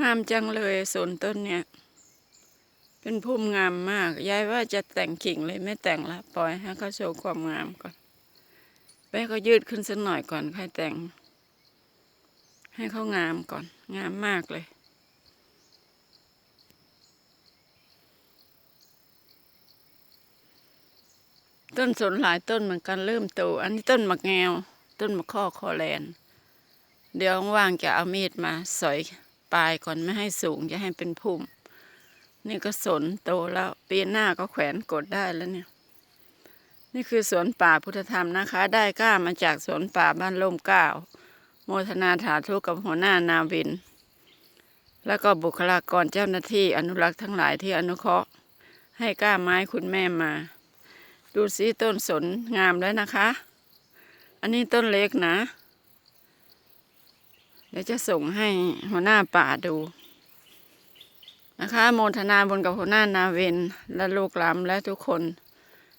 งามจังเลยสวนต้นเนี่ย เป็นพุ่มงามมาก ยายว่าจะแต่งกิ่งเลยไม่แต่งละปล่อยให้เขาโชว์ความงามก่อนไปเขายืดขึ้นสักหน่อยก่อนค่อยแต่ง ให้เขางามก่อน งามมากเลยต้นสนหลายต้นเหมือนกันเริ่มโต อันนี้ต้นมะแงว ต้นมะข้อคอแลน เดี๋ยวว่างจะเอามีดมาสอย ปลายก่อนไม่ให้สูงจะให้เป็นพุ่ม นี่ก็สนโตแล้ว ปีหน้าก็แขวนกดได้แล้วเนี่ย นี่คือสวนป่าพุทธธรรมนะคะ ได้กล้ามาจากสวนป่าบ้านล่มเก้าโมทนาถาทุกับหัวหน้านาวิน แล้วก็บุคลากรเจ้าหน้าที่อนุรักษ์ทั้งหลายที่อนุเคราะห์ ให้กล้าไม้คุณแม่มา ดูสิต้นสนงามแล้วนะคะ อันนี้ต้นเล็กนะ เดี๋ยวจะส่งให้หัวหน้าป่าดู นะคะ โมทนาบนกับหัวหน้านาเวนและลูกหลานและทุกคน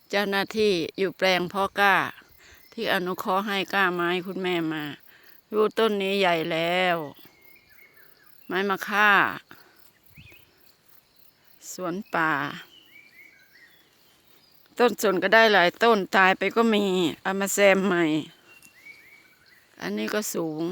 เจ้าหน้าที่อยู่แปลงพ่อกล้า ที่อนุเคราะห์ให้กล้าไม้คุณแม่มาดูต้นนี้ใหญ่แล้ว ไม้มะค่า สวนป่า ต้นสนก็ได้หลายต้นตายไปก็มีเอามาแซมใหม่ อันนี้ก็สูง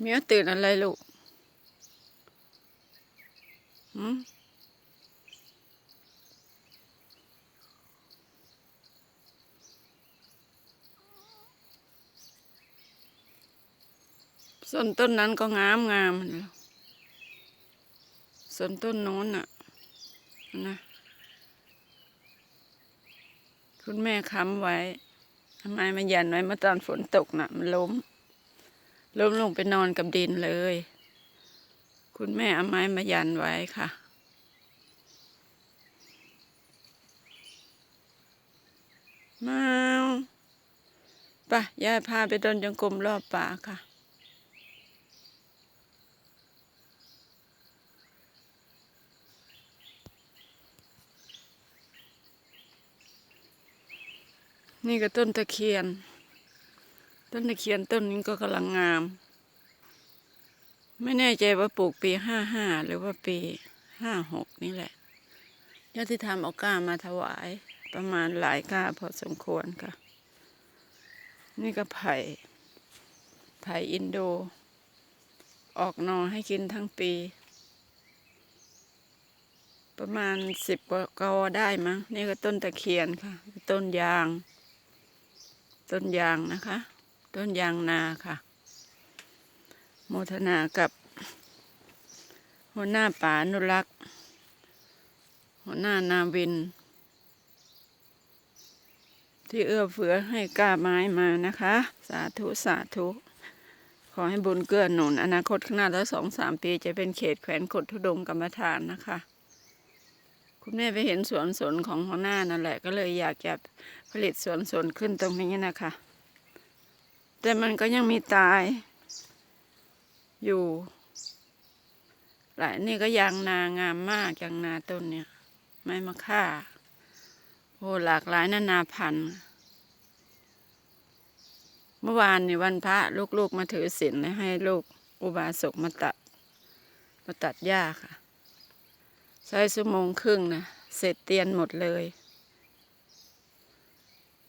เมียตื่นอะไรลูกหืมส่วนต้นนั้นก็งามงามนะส่วนต้นโน้นน่ะนะ คุณแม่ค้ำไว้ทำไมมายันไว้เมื่อตอนฝนตกน่ะ มันล้ม ล้มลงไปนอนกับดินเลย คุณแม่เอาไม้มายันไว้ค่ะ มาไปะยายพาไปเดินจงกรมรอบป่าค่ะนี่ก็ต้นตะเคียน ต้นตะเคียนต้นนี้ก็กำลังงาม ไม่แน่ใจว่าปลูกปีห้าห้าหรือว่าปีห้าหกนี่แหละญาติธรรมเอาก้ามาถวายประมาณหลายก้าพอสมควรค่ะ นี่ก็ไผ่ ไผ่อินโด ออกนอให้กินทั้งปี ประมาณสิบกอได้มั้ง นี่ก็ต้นตะเคียนค่ะ ต้นยาง ต้นยางนะคะ ต้นยางนาค่ะ โมทนากับหัวหน้าป่านุรักษ์ หัวหน้านาวิน ที่เอื้อเฟื้อให้กล้าไม้มานะคะ สาธุ สาธุ ขอให้บุญเกื้อหนุน อนาคตข้างหน้าแล้วสองสามปีจะเป็นเขตแขวนกดทุดงกรรมฐานนะคะคุณแม่ไปเห็นสวนสนของหัวหน้านั่นแหละก็เลยอยากจะผลิตสวนสนขึ้นตรงนี้นะคะ แต่มันก็ยังมีตาย อยู่หลายนี่ก็ยางนางามมากยางนาต้นเนี่ย ไม้มะค่าโอ้หลากหลายนานาพันธุ์เมื่อวานนี่วันพระลูกๆมาถือศีลและให้ลูกอุบาสกมาตัด มาตัดหญ้าค่ะ ใช้ชั่วโมงครึ่งนะเสร็จเตียนหมดเลย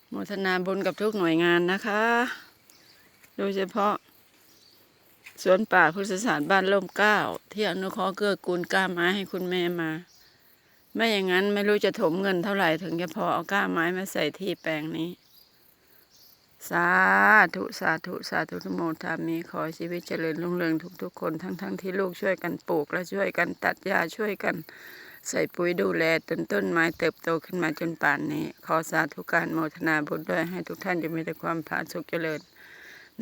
โมทนาบุญกับทุกหน่วยงานนะคะ โดยเฉพาะ สวนป่าพุทธศาสตร์บ้านล่มเก้า ที่อนุเคราะห์เกื้อกูลกล้าไม้ให้คุณแม่มา ไม่อย่างนั้นไม่รู้จะถมเงินเท่าไหร่ถึงจะพอเอากล้าไม้มาใส่ที่แปลงนี้ สาธุสาธุสาธุทุโมทามีขอชีวิตเจริญรุ่งเรืองทุกๆ คนทั้งๆทที่ลูกช่วยกันปลูกและช่วยกันตัดหญ้าช่วยกันใส่ปุ๋ยดูแลจนต้นไม้เติบโตขึ้นมาจนป่านนี้ ขอสาธุการโมทนาบุญด้วยให้ทุกท่านจะมีแต่ความผาสุกเจริญ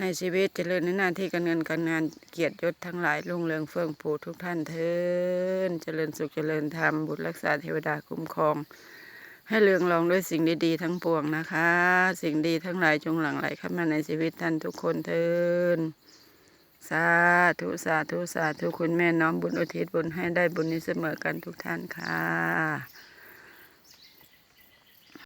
ในชีวิตเจริญในหน้าที่การเงินการงานเกียรติยศทั้งหลายรุ่งเรืองเฟื่องฟูทุกท่านเทินเจริญสุขเจริญธรรมบุตรรักษาเทวดาคุ้มครอง ให้เรืองรองด้วยสิ่งดีๆทั้งปวงนะคะ สิ่งดีทั้งหลายจงหลั่งไหลเข้ามาในชีวิตท่านทุกคนเทินสาธุสาธุสาธุคุณแม่น้อมบุญอุทิศบุญให้ได้บุญนี้เสมอกันทุกท่านค่ะ